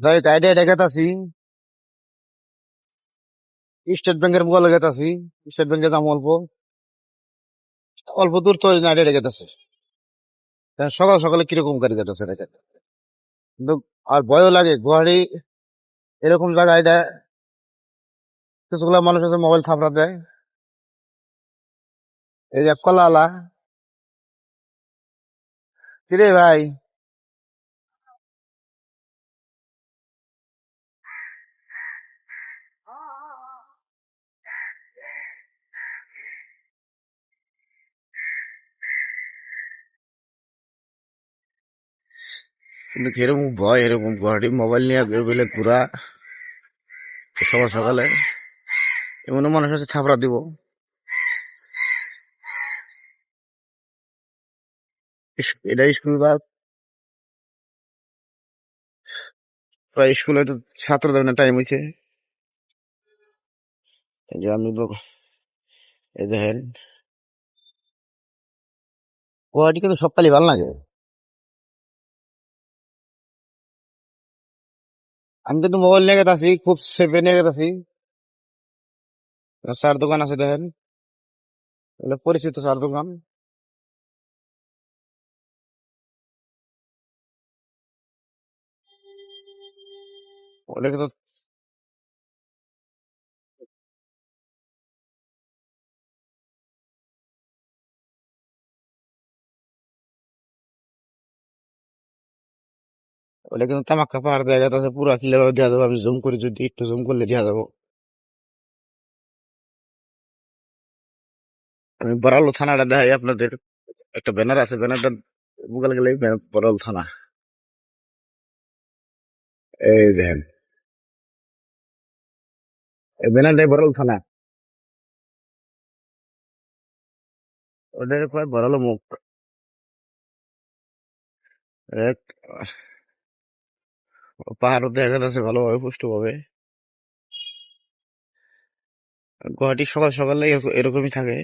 যাই আইডিয়া দেখাতাছি স্টেট ব্যাংকের মোবাইল গেতাছি। স্টেট ব্যাংকের দাম অল্প। অল্প দূর তো আইডিয়া দেখাতাছে সকাল সকালে কীরকম গাড়ি যেতেছে দেখেন। কিন্তু আর ভয়ও লাগে গুয়াহাটি এরকম জায়গায় এটা কিছুগুলা মানুষ আছে, মোবাইল থাপড়া দেয়। এই যে কলা আলা কিরে ভাই? কিন্তু এরকম ভয়, এরকম গুয়াহাটি মোবাইল নিয়ে বের করলে পুরা সকাল সকালে এমন মানুষ আছে থাপড়া দিব। এটা স্কুল বা প্রায় স্কুলে তো ছাত্র দেওয়ার টাইম হয়েছে যে আমি এই দেখেন। গুয়াহাটি কিন্তু সকালে ভালো লাগে। আমি কিন্তু মোবাইল নিয়ে গেছি খুব সেফে নিয়ে গেছি চার দোকান আছে দেখেন এগুলো পরিচিত চার দোকান ওটা কিন্তু ওটা কিন্তু তামাক্কা পাহাড় দেওয়া যাচ্ছে পুরা ক্লিয়ার দেওয়া যাবে। আমি জুম করে, যদি একটু জুম করলে দেওয়া যাব। আমি বরাল থানাটা দেখাই আপনাদের। একটা ব্যানার আছে, ব্যানারটা গুগল গেলে বরাল থানা। এই দেখেন। এই ব্যানার দেয় বরাল থানা। ওদের কয় বরাল মুখ। এক পাহাড়ও দেখা যাচ্ছে ভালোভাবে পুষ্ট পুষ্টভাবে গুয়াহাটি সকাল সকালে এরকমই থাকে।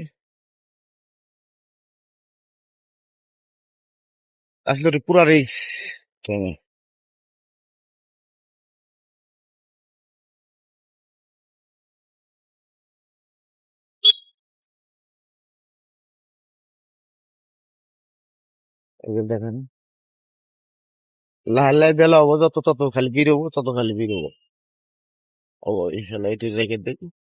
আসলে পুরা রিক্স ট্রেনে দেখেন। লাল লাহে বেলা হব যত তত খালি বেরোবো তত খালি বেরোবো ও ইনশাল্লাহ এটি রেখে দেখি